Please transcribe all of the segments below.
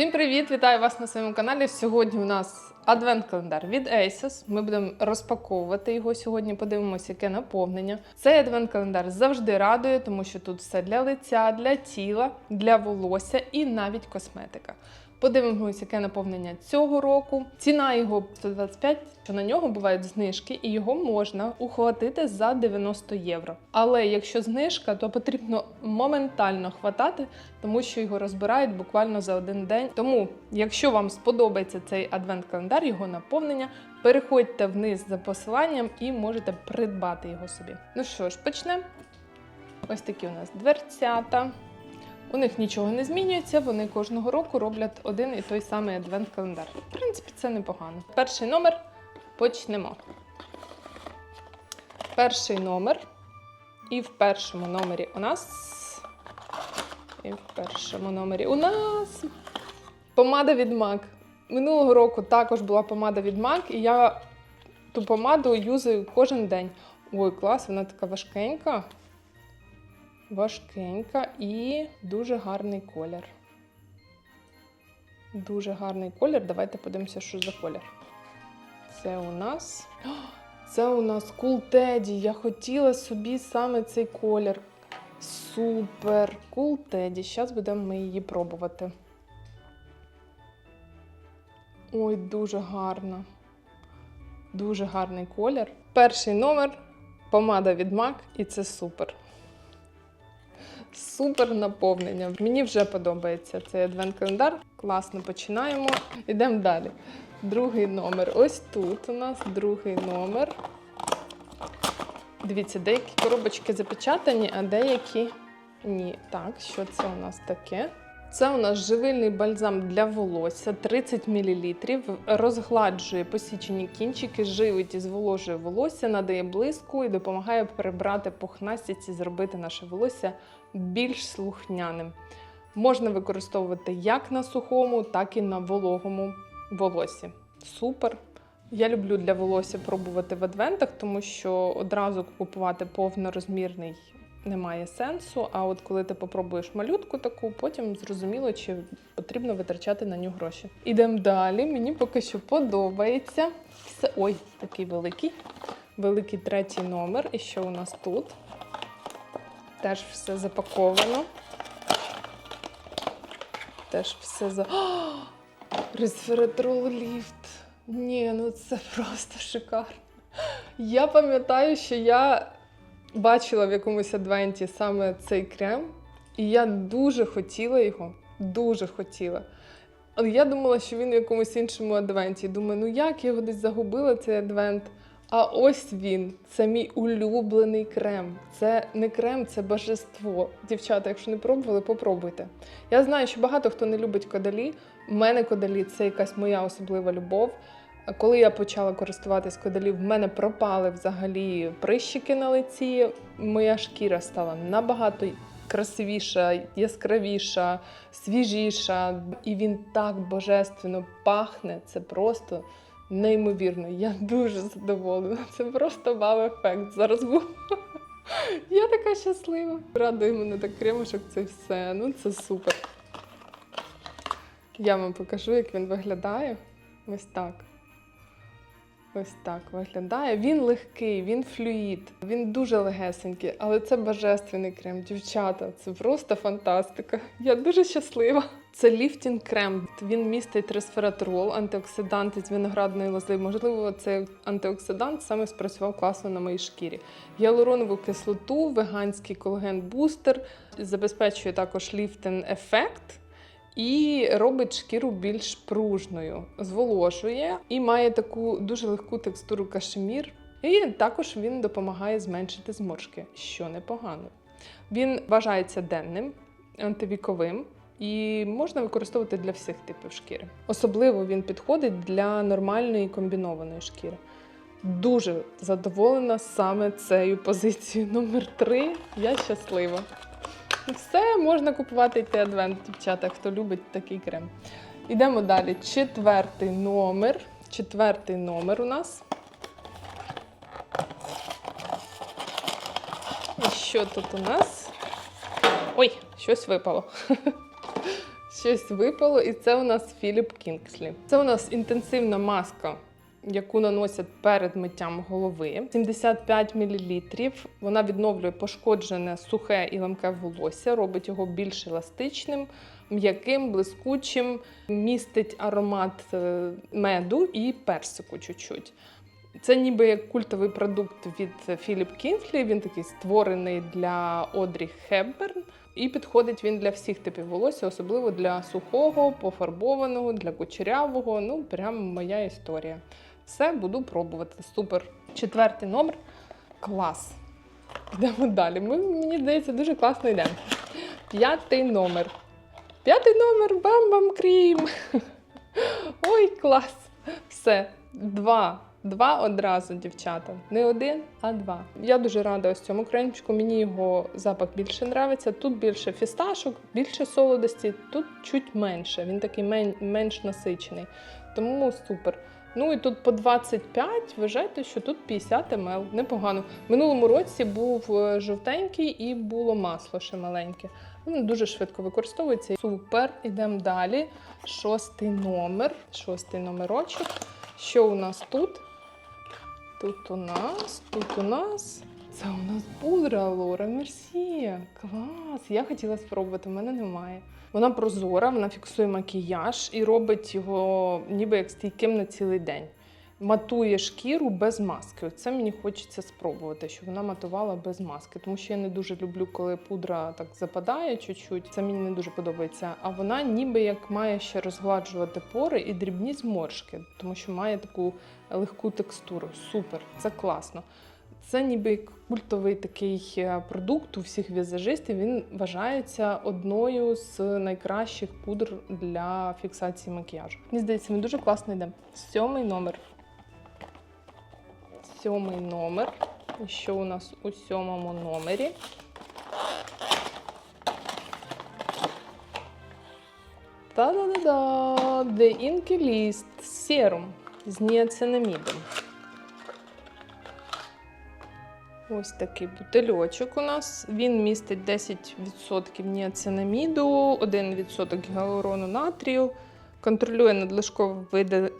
Всім привіт! Вітаю вас на своєму каналі. Сьогодні у нас адвент-календар від ASOS. Ми будемо розпаковувати його сьогодні. Подивимося, яке наповнення. Цей адвент-календар завжди радує, тому що тут все для лиця, для тіла, для волосся і навіть косметика. Подивимося, яке наповнення цього року. Ціна його 125, що на нього бувають знижки, і його можна ухватити за 90 євро. Але якщо знижка, то потрібно моментально хватати, тому що його розбирають буквально за один день. Тому, якщо вам сподобається цей адвент-календар, його наповнення, переходьте вниз за посиланням і можете придбати його собі. Ну що ж, почнемо. Ось такі у нас дверцята. У них нічого не змінюється, вони кожного року роблять один і той самий адвент-календар. В принципі, це непогано. Перший номер почнемо. Перший номер. І в першому номері у нас. І в першому номері у нас помада від MAC. Минулого року також була помада від MAC, і я ту помаду юзаю кожен день. Ой, клас, вона така важкенька важкенька і дуже гарний колір. Дуже гарний колір. Давайте подивимося, що за колір. Це у нас. Це у нас Cool Teddy. Я хотіла собі саме цей колір. Супер! Cool Teddy. Зараз будемо ми її пробувати. Ой, дуже гарно. Дуже гарний колір. Перший номер помада від MAC, і це супер. Супер наповнення. Мені вже подобається цей адвент-календар. Класно починаємо. Йдемо далі. Другий номер. Ось тут у нас другий номер. Дивіться, деякі коробочки запечатані, а деякі ні. Так, що це у нас таке? Це у нас живильний бальзам для волосся 30 мл. Розгладжує посічені кінчики, живить і зволожує волосся, надає блиску і допомагає прибрати пухнастість і зробити наше волосся більш слухняним. Можна використовувати як на сухому, так і на вологому волосі. Супер! Я люблю для волосся пробувати в адвентах, тому що одразу купувати повнорозмірний немає сенсу. А от коли ти попробуєш малютку таку, потім зрозуміло, чи потрібно витрачати на нього гроші. Ідемо далі. Мені поки що подобається. Ой, такий великий. Великий третій номер. І що у нас тут? Теж все запаковано. Теж все за. О! Ліфт. Ні, ну це просто шикарно. Я пам'ятаю, що я бачила в якомусь адвенті саме цей крем, і я дуже хотіла його. Дуже хотіла. Але я думала, що він в якомусь іншому адвенті. Думаю, ну як я його десь загубила, цей адвент. А ось він, це мій улюблений крем. Це не крем, це божество. Дівчата, якщо не пробували, попробуйте. Я знаю, що багато хто не любить кодалі. У мене кодалі це якась моя особлива любов. Коли я почала користуватись кодалі, в мене пропали взагалі прищики на лиці. Моя шкіра стала набагато красивіша, яскравіша, свіжіша. І він так божественно пахне. Це просто неймовірно. Я дуже задоволена. Це просто вау-ефект. Зараз був. Я така щаслива. Радує мене так кремушок, це все. Ну це супер. Я вам покажу, як він виглядає. Ось так. Ось так виглядає. Він легкий, він флюїд, він дуже легесенький, але це божественний крем. Дівчата, це просто фантастика. Я дуже щаслива. Це ліфтінг крем. Він містить ресвератрол, антиоксиданти з виноградної лози. Можливо, цей антиоксидант саме спрацював класно на моїй шкірі. Гіалуронову кислоту, веганський колаген бустер, забезпечує також ліфтинг ефект. І робить шкіру більш пружною, зволожує і має таку дуже легку текстуру кашемір. І також він допомагає зменшити зморшки, що непогано. Він вважається денним, антивіковим і можна використовувати для всіх типів шкіри. Особливо він підходить для нормальної комбінованої шкіри. Дуже задоволена саме цією позицією номер 3 Я щаслива. Все, можна купувати йти адвент, дівчата, хто любить такий крем. Йдемо далі. Четвертий номер. Четвертий номер у нас. І що тут у нас? Ой, щось випало. щось випало, і це у нас Філіп Кінгслі. Це у нас інтенсивна маска, яку наносять перед миттям голови. 75 мл. Вона відновлює пошкоджене сухе і ламке волосся, робить його більш еластичним, м'яким, блискучим, містить аромат е, меду і персику чуть-чуть. Це ніби як культовий продукт від Філіп Кінфлі. Він такий створений для Одрі Хепберн. І підходить він для всіх типів волосся, особливо для сухого, пофарбованого, для кучерявого. Ну, прям моя історія. Все буду пробувати. Супер. Четвертий номер. Клас. Йдемо далі. Ми, мені здається, дуже класно йдемо. П'ятий номер. П'ятий номер бам-бам крім. Ой, клас! Все, два. Два одразу, дівчата. Не один, а два. Я дуже рада ось цьому кремчику. Мені його запах більше нравиться. Тут більше фісташок, більше солодості, тут чуть менше. Він такий мен- менш насичений. Тому супер. Ну і тут по 25, вважайте, що тут 50 мл. Непогано. Минулому році був е, жовтенький і було масло ще маленьке. Він дуже швидко використовується. Супер. Ідемо далі. Шостий номер. Шостий номерочок. Що у нас тут? Тут у нас, тут у нас. Це у нас пудра Лора Мерсія. Клас! Я хотіла спробувати, в мене немає. Вона прозора, вона фіксує макіяж і робить його ніби як стійким на цілий день. Матує шкіру без маски. Це мені хочеться спробувати, щоб вона матувала без маски. Тому що я не дуже люблю, коли пудра так западає чуть-чуть. Це мені не дуже подобається. А вона ніби як має ще розгладжувати пори і дрібні зморшки, тому що має таку легку текстуру. Супер, це класно. Це ніби культовий такий е, продукт у всіх візажистів. Він вважається одною з найкращих пудр для фіксації макіяжу. Мені здається, він дуже класно йде. Сьомий номер. Сьомий номер. І що у нас у сьомому номері? Та-да-да-да! The Inky List Serum з ніацинамідом. Ось такий бутильочок у нас. Він містить 10% ніацинаміду, 1% гіалурону натрію, контролює надлишкове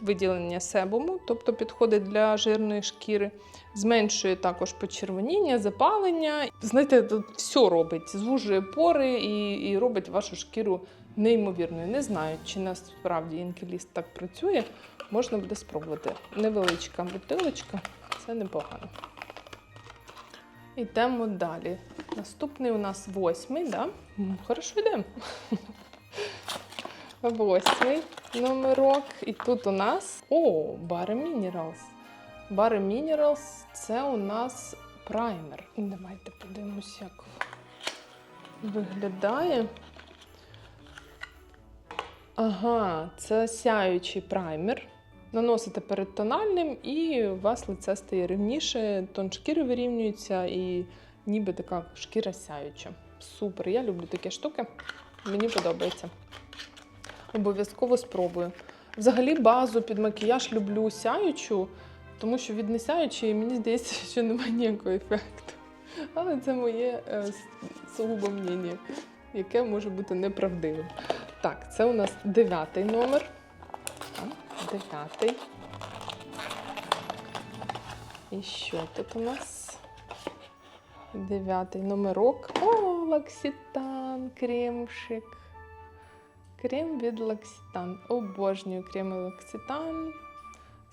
виділення себуму, тобто підходить для жирної шкіри, зменшує також почервоніння, запалення. Знаєте, тут все робить, звужує пори і, і робить вашу шкіру неймовірною. Не знаю, чи насправді інкеліст так працює. Можна буде спробувати. Невеличка бутилочка, це непогано. Йдемо далі. Наступний у нас восьмий, да? Хорошо йдемо. Восьмий номерок. І тут у нас. О, Bare Minerals. Bare Minerals це у нас праймер. Давайте подивимось, як виглядає. Ага, це сяючий праймер. Наносите перед тональним, і у вас лице стає рівніше, тон шкіри вирівнюється і ніби така шкіра сяюча. Супер, я люблю такі штуки. Мені подобається. Обов'язково спробую. Взагалі базу під макіяж люблю сяючу, тому що від несяючої мені здається, що немає ніякого ефекту. Але це моє е, сугубо мнення, яке може бути неправдивим. Так, це у нас дев'ятий номер. Дев'ятий. І що тут у нас? Дев'ятий номерок. О, Лаксітан, кремшик. Крем від Лаксітан. Обожнюю крем Лаксітан.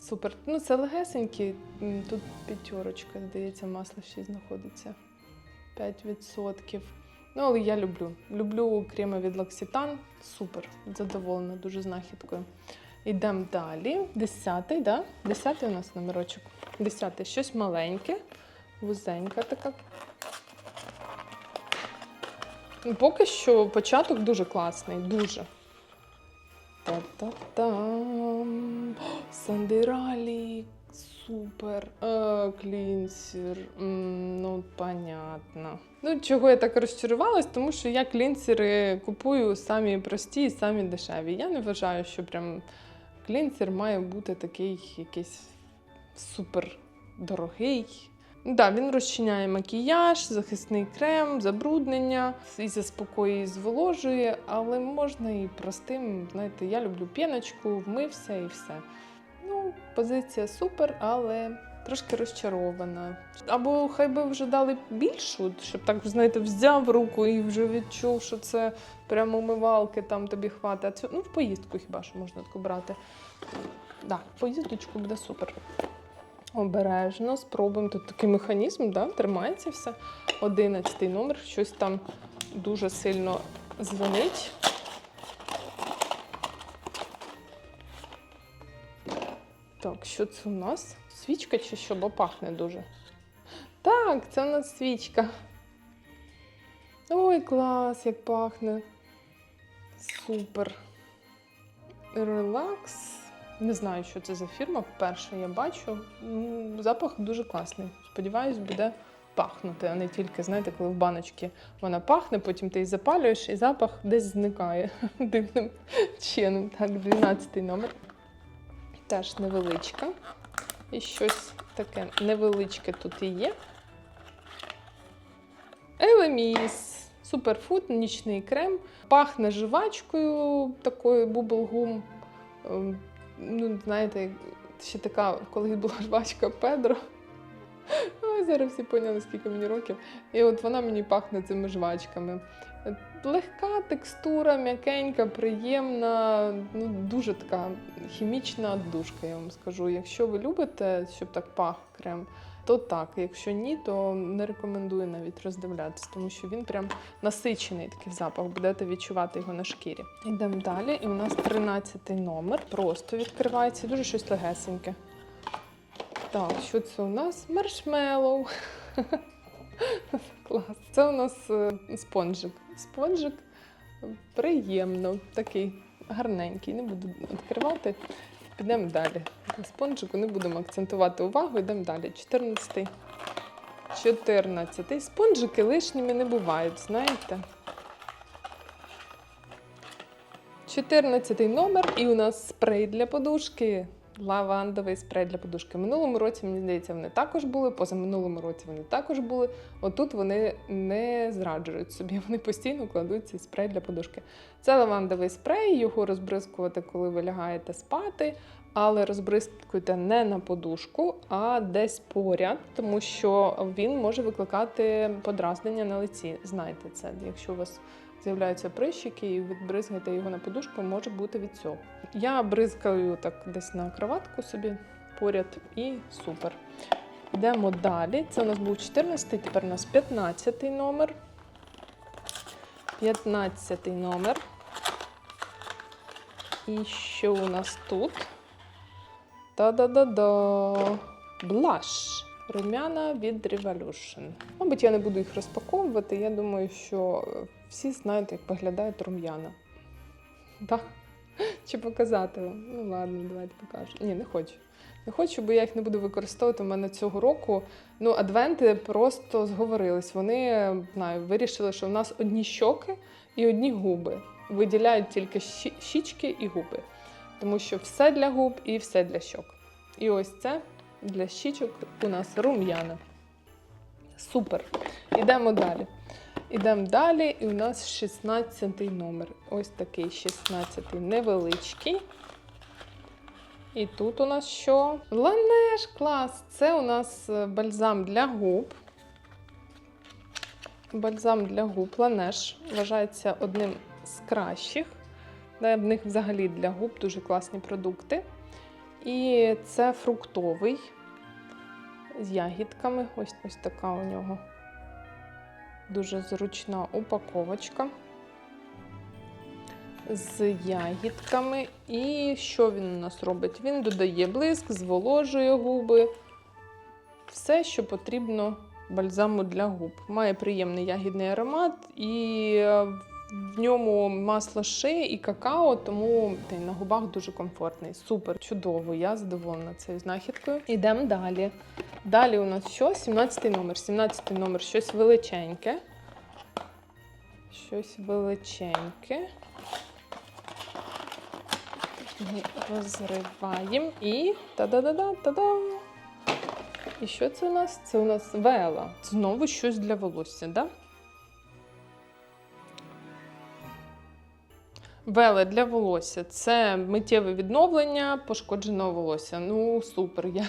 Супер. Ну, це легесенький. Тут п'ятерочка, здається, масло ще знаходиться. 5%. Ну, але я люблю. Люблю креми від Лаксітан. Супер. Задоволена дуже знахідкою. Йдемо далі. Десятий, да? Десятий у нас номерочок. Десятий. Щось маленьке, вузенька така. Ну, Поки що початок дуже класний, дуже. Та-та-там. О, Супер. Е, клінсер. Ну, понятно. Ну, чого я так розчарувалась, тому що я клінсери купую самі прості і самі дешеві. Я не вважаю, що прям клінсер має бути такий якийсь супер дорогий. Да, він розчиняє макіяж, захисний крем, забруднення і заспокоює, і зволожує, але можна і простим. Знаєте, я люблю піночку, вмився і все. Ну, позиція супер, але трошки розчарована. Або хай би вже дали більшу, щоб так, знаєте, взяв руку і вже відчув, що це прямо умивалки, там тобі хватить. А цю, ну, в поїздку хіба що можна таку брати. Да, в поїздочку буде супер. Обережно, спробуємо. Тут такий механізм, да? тримається все. Одинадцятий номер, щось там дуже сильно дзвонить. Так, що це у нас? Свічка чи що, бо пахне дуже. Так, це у нас свічка. Ой, клас, як пахне. Супер. Релакс. Не знаю, що це за фірма. Вперше я бачу. Запах дуже класний. Сподіваюсь, буде пахнути, а не тільки, знаєте, коли в баночці вона пахне, потім ти її запалюєш і запах десь зникає дивним чином. Так, 12 номер. Теж невеличка. І щось таке невеличке тут і є. Елеміс. Суперфуд, нічний крем. Пахне жвачкою, такою бублгум. Ем, Ну, знаєте, ще така, коли була жвачка Педро. Ой, зараз всі поняли, скільки мені років. І от вона мені пахне цими жвачками. Легка текстура, м'якенька, приємна, ну дуже така хімічна душка, я вам скажу. Якщо ви любите, щоб так пах крем, то так. Якщо ні, то не рекомендую навіть роздивлятися, тому що він прям насичений такий запах, будете відчувати його на шкірі. Йдемо далі, і у нас 13 номер. Просто відкривається дуже щось легесеньке. Так, що це у нас? Маршмеллоу. Клас. Це у нас е, спонжик. Спонжик приємно, такий гарненький. Не буду відкривати. Підемо далі. На спонжику не будемо акцентувати увагу, йдемо далі. 14. -й. 14. -й. Спонжики лишніми не бувають, знаєте. 14 номер, і у нас спрей для подушки. Лавандовий спрей для подушки. Минулому році, мені здається, вони також були. Позаминулому році вони також були. Отут вони не зраджують собі, вони постійно кладуть цей спрей для подушки. Це лавандовий спрей, його розбризкувати, коли ви лягаєте спати, але розбризкуйте не на подушку, а десь поряд, тому що він може викликати подразнення на лиці. Знайте це, якщо у вас з'являються прищики і відбризгаєте його на подушку, може бути від цього. Я бризкаю так десь на кроватку собі поряд і супер. Йдемо далі. Це у нас був 14-й, тепер у нас 15 номер. 15 номер. І що у нас тут? Та-да-да-да. Блаш. Румяна від Revolution. Мабуть, я не буду їх розпаковувати. Я думаю, що всі знають, як виглядають рум'яна. Так? Чи показати вам? Ну ладно, давайте покажу. Ні, не хочу. Не хочу, бо я їх не буду використовувати. У мене цього року ну, адвенти просто зговорились. Вони знаю, вирішили, що в нас одні щоки і одні губи. Виділяють тільки щі- щічки і губи. Тому що все для губ і все для щок. І ось це для щічок у нас рум'яна. Супер. Ідемо далі. Ідемо далі, і у нас 16 номер. Ось такий 16 невеличкий. І тут у нас що? Ланеш клас! Це у нас е, бальзам для губ. Бальзам для губ Ланеш вважається одним з кращих. В них взагалі для губ дуже класні продукти. І це фруктовий з ягідками. Ось ось така у нього дуже зручна упаковочка з ягідками. І що він у нас робить? Він додає блиск, зволожує губи. Все, що потрібно бальзаму для губ. Має приємний ягідний аромат і е, в ньому масло ши і какао, тому й на губах дуже комфортний. Супер, чудово, я задоволена цією знахідкою. Ідемо далі. Далі у нас що? 17 номер. 17 номер щось величеньке. Щось величеньке. Розриваємо і та-да-да-да, та-да! І що це у нас? Це у нас вела. Знову щось для волосся, так? Да? Веле для волосся це миттєве відновлення пошкодженого волосся. Ну супер, я,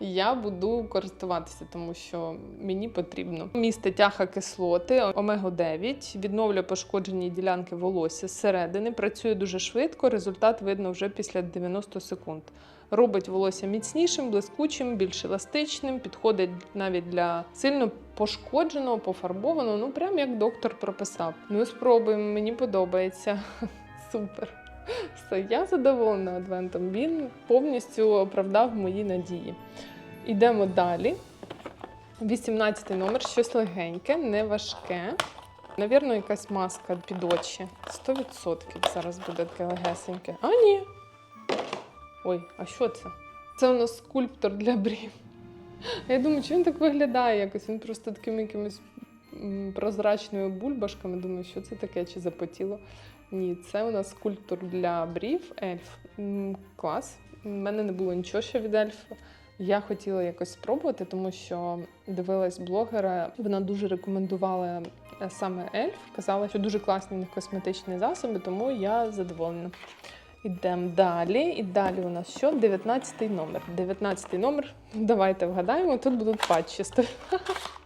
я буду користуватися, тому що мені потрібно. Містить кислоти, омега-9, відновлює пошкоджені ділянки волосся зсередини, працює дуже швидко. Результат видно вже після 90 секунд. Робить волосся міцнішим, блискучим, більш еластичним, підходить навіть для сильно пошкодженого, пофарбованого. Ну прям як доктор прописав. Ну спробуємо, мені подобається. Супер. Все, я задоволена адвентом. Він повністю оправдав мої надії. Йдемо далі. 18 номер, щось легеньке, не важке. Навірно, якась маска під очі. 100% зараз буде таке легесеньке. А, ні. Ой, а що це? Це у нас скульптор для брів. Я думаю, чи він так виглядає якось? Він просто такими якимись м, прозрачними бульбашками. Думаю, що це таке, чи запотіло. Ні, це у нас скульптор для брів, ельф. Клас. У мене не було нічого ще від ельфа. Я хотіла якось спробувати, тому що дивилась блогера. Вона дуже рекомендувала е, саме ельф. Казала, що дуже класні в них косметичні засоби, тому я задоволена. Ідемо далі. І далі у нас що? 19 номер. 19 номер. Давайте вгадаємо. Тут будуть патчі.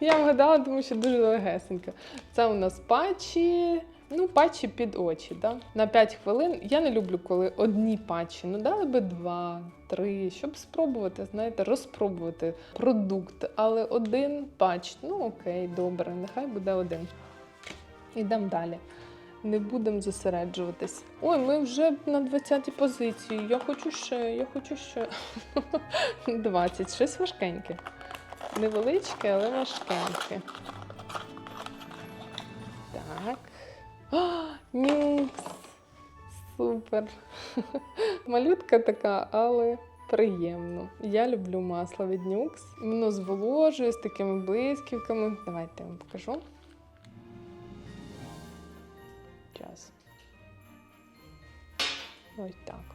Я вгадала, тому що дуже легесенько. Це у нас патчі. Ну, патчі під очі, да? на 5 хвилин. Я не люблю, коли одні патчі. Ну, дали би два, три, щоб спробувати, знаєте, розпробувати продукт. Але один патч, ну окей, добре, нехай буде один. Ідемо далі. Не будемо зосереджуватись. Ой, ми вже на 20-й позиції. Я хочу ще, я хочу ще. 20. Щось важкеньке. Невеличке, але важкеньке. Так. А, Нюкс! Супер! Малютка така, але приємно. Я люблю масло від нюкс. Воно зволожує з такими блисківками. Давайте я вам покажу. Час. Ось так.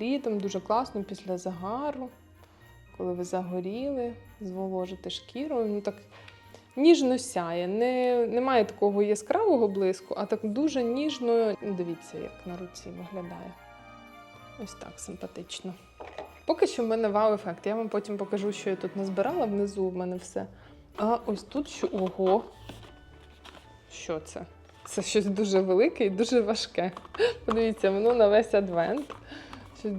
Літом дуже класно після загару, коли ви загоріли, зволожите шкіру. Ну так ніжно сяє. Не, Немає такого яскравого блиску, а так дуже ніжно. Дивіться, як на руці виглядає. Ось так симпатично. Поки що в мене вау-ефект. Я вам потім покажу, що я тут назбирала. Внизу в мене все. А ось тут що. Ого! Що це? Це щось дуже велике і дуже важке. Подивіться, воно на весь адвент. Щось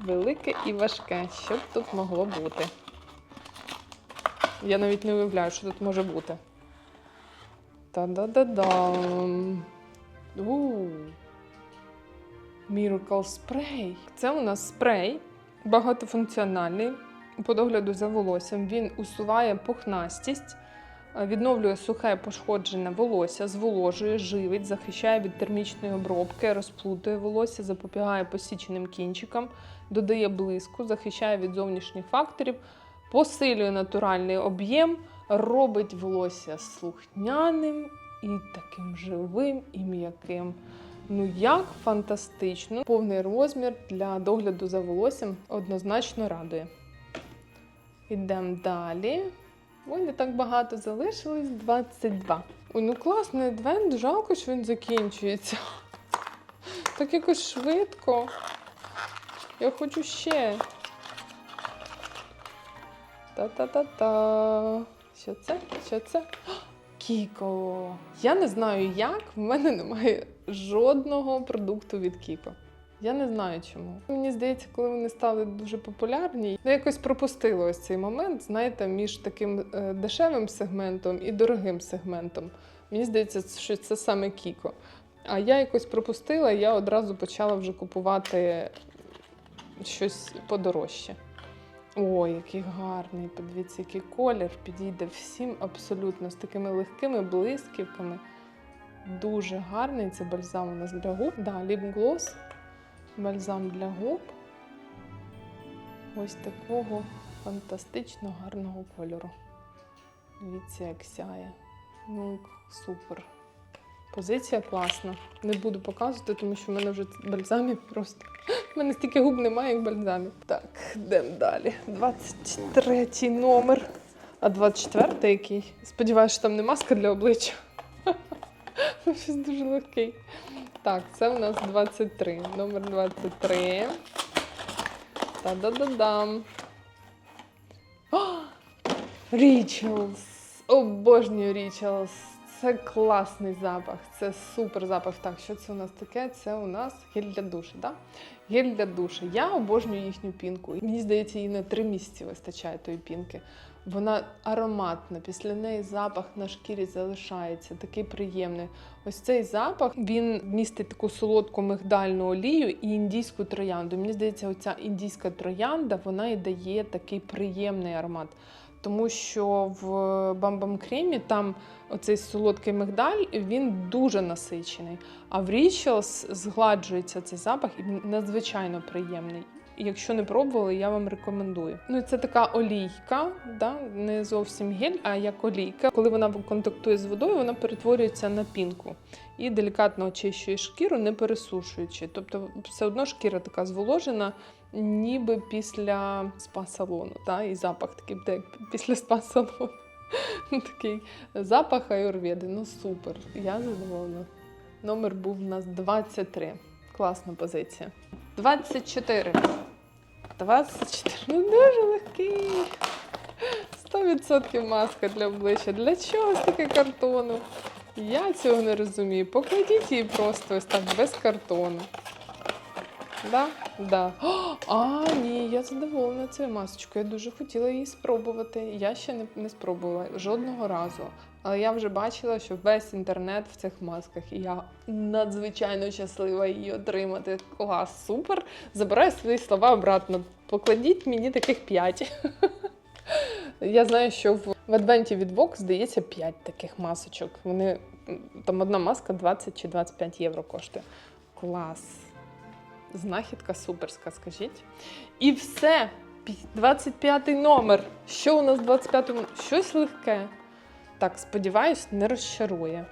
велике і важке. Що б тут могло бути? Я навіть не уявляю, що тут може бути. Та-да-да-дам. У. Miracle Spray. Це у нас спрей багатофункціональний по догляду за волоссям. Він усуває пухнастість, відновлює сухе пошкоджене волосся, зволожує, живить, захищає від термічної обробки, розплутує волосся, запобігає посіченим кінчикам, додає блиску, захищає від зовнішніх факторів, посилює натуральний об'єм, робить волосся слухняним і таким живим і м'яким. Ну як фантастично! Повний розмір для догляду за волоссям однозначно радує. Ідемо далі. Ой, не так багато залишилось 22. Ой, ну класний адвент, жалко, що він закінчується. Так якось швидко. Я хочу ще. Та-та-та-та. Що це? Що це? Кіко. Я не знаю як, в мене немає жодного продукту від Кіко. Я не знаю чому. Мені здається, коли вони стали дуже популярні, я якось пропустила ось цей момент, знаєте, між таким е, дешевим сегментом і дорогим сегментом. Мені здається, що це саме Кіко. А я якось пропустила, і я одразу почала вже купувати щось подорожче. Ой, який гарний, подивіться, який колір підійде всім абсолютно з такими легкими блисківками. Дуже гарний. Це бальзам у нас для губ. Да, ліп-глос, бальзам для губ. Ось такого фантастично гарного кольору. Дивіться, як сяє. Ну, супер. Позиція класна. Не буду показувати, тому що в мене вже бальзамів просто У мене стільки губ немає, як бальзамів. Так, йдемо далі. 23 номер. А 24 який? Сподіваюся, що там не маска для обличчя. Ну, Щось дуже легкий. Так, це у нас 23. Номер 23. Та-да-да-дам. Rituals. Обожнюю Rituals. Це класний запах, це супер запах. Так, що це у нас таке? Це у нас гель для душу, да? Гель для душу. Я обожнюю їхню пінку. Мені здається, їй на три місяці вистачає тої пінки. Вона ароматна, після неї запах на шкірі залишається, такий приємний. Ось цей запах він містить таку солодку мигдальну олію і індійську троянду. Мені здається, оця індійська троянда вона і дає такий приємний аромат. Тому що в бамбам кремі там оцей солодкий мигдаль він дуже насичений. А в Rituals згладжується цей запах і надзвичайно приємний. Якщо не пробували, я вам рекомендую. Ну, це така олійка, да? не зовсім гель, а як олійка. Коли вона контактує з водою, вона перетворюється на пінку і делікатно очищує шкіру, не пересушуючи. Тобто, все одно шкіра така зволожена, ніби після спа-салону. Да? І запах такий буде, як після спа-салону. Такий запах аюрведи. Ну супер. Я задоволена. Номер був у нас 23. Класна позиція. 24. 24. Ну дуже легкий. 100% маска для обличчя. Для чого стільки картону? Я цього не розумію. Покладіть її просто ось так без картону. Да? Да. О, а, ні, я задоволена цією масочкою. Я дуже хотіла її спробувати. Я ще не, не спробувала жодного разу. Але я вже бачила, що весь інтернет в цих масках, і я надзвичайно щаслива її отримати. Клас, супер. Забираю свої слова обратно. Покладіть мені таких 5. Я знаю, що в адвенті від Vox здається 5 таких масочок. Вони там одна маска 20 чи 25 євро коштує. Клас. Знахідка суперська, скажіть. І все. Пі- 25 номер. Що у нас в 25-му? Щось легке. Так, сподіваюсь, не розчарує.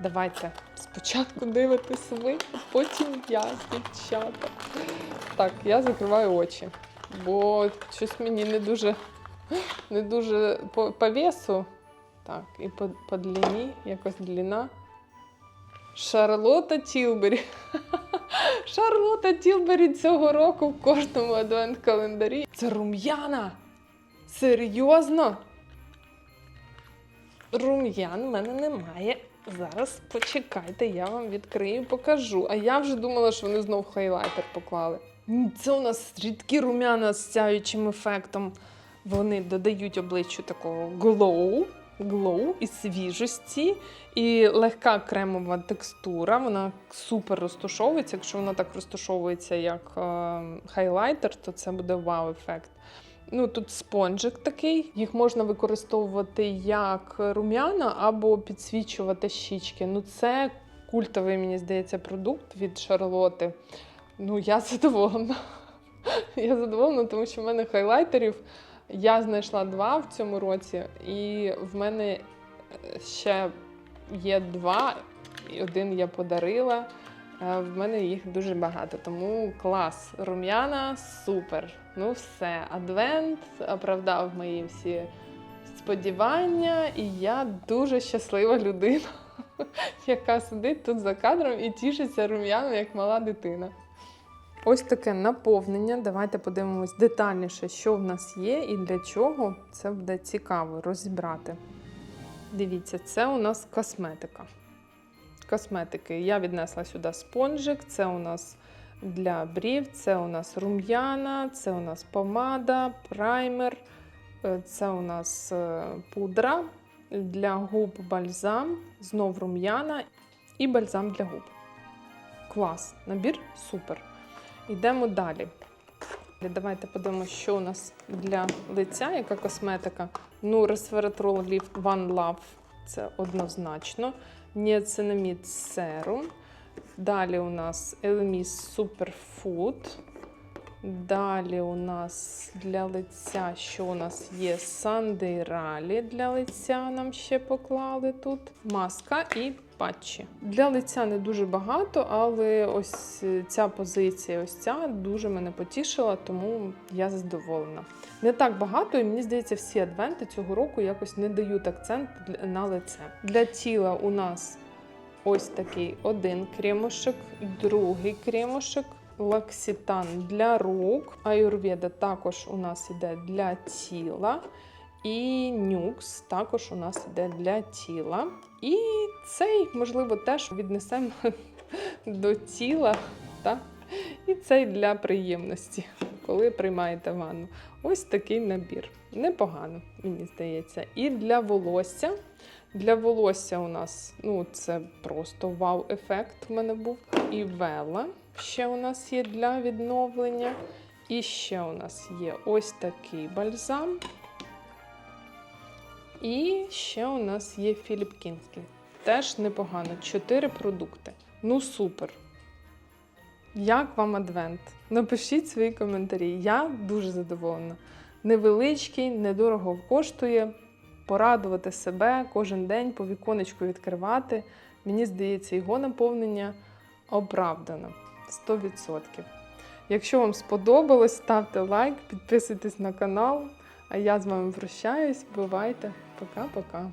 Давайте спочатку дивитесь ви, а потім я, дівчата. Так, я закриваю очі, бо щось мені не дуже, не дуже по, по весу. Так, і по, по длині, якось длина. Шарлота Тілбері. Шарлота Тілбері цього року в кожному адвент-календарі. Це рум'яна. Серйозно? Рум'ян в мене немає. Зараз почекайте, я вам відкрию покажу. А я вже думала, що вони знов хайлайтер поклали. Це у нас рідкі рум'яна з сяючим ефектом. Вони додають обличчю такого glow, glow і свіжості, і легка кремова текстура. Вона супер розтушовується. Якщо вона так розтушовується, як е, хайлайтер, то це буде вау-ефект. Ну, тут спонжик такий. Їх можна використовувати як рум'яна або підсвічувати щічки. Ну, це культовий, мені здається, продукт від Шарлоти. Ну, я задоволена. Я задоволена, тому що в мене хайлайтерів. Я знайшла два в цьому році, і в мене е, ще є два, і один я подарила. Е, В мене їх дуже багато, тому клас. Рум'яна супер. Ну все, адвент оправдав мої всі сподівання, і я дуже щаслива людина, яка сидить тут за кадром і тішиться рум'яном, як мала дитина. Ось таке наповнення. Давайте подивимось детальніше, що в нас є і для чого це буде цікаво розібрати. Дивіться, це у нас косметика. Косметики. Я віднесла сюди спонжик, це у нас для брів, це у нас рум'яна, це у нас помада, праймер, е, це у нас е, пудра для губ бальзам, знов рум'яна і бальзам для губ. Клас, набір супер. Йдемо далі. Давайте подивимося, що у нас для лиця, яка косметика. Ну, Resveratrol Lift One Love це однозначно. Niacinamide Serum. Далі у нас Elemis Superfood. Далі у нас для лиця, що у нас є Сандейралі для лиця, нам ще поклали тут. Маска і патчі. Для лиця не дуже багато, але ось е, ця позиція, ось ця дуже мене потішила, тому я задоволена. Не так багато, і мені здається, всі адвенти цього року якось не дають акцент на лице. Для тіла у нас ось такий один кремушек, другий кремушек, лакситан для рук. Аюрведа також у нас іде для тіла. І нюкс також у нас іде для тіла. І цей, можливо, теж віднесемо до тіла. Так? І цей для приємності, коли приймаєте ванну. Ось такий набір. Непогано, мені здається. І для волосся. Для волосся у нас ну, це просто вау-ефект в мене був. І вела ще у нас є для відновлення. І ще у нас є ось такий бальзам. І ще у нас є Філіп Кінський. Теж непогано. Чотири продукти. Ну супер. Як вам адвент? Напишіть свої коментарі. Я дуже задоволена. Невеличкий, недорого коштує. Порадувати себе кожен день по віконечку відкривати. Мені здається, його наповнення оправдано 100%. Якщо вам сподобалось, ставте лайк, підписуйтесь на канал. А я з вами прощаюсь. Бувайте. Пока-пока.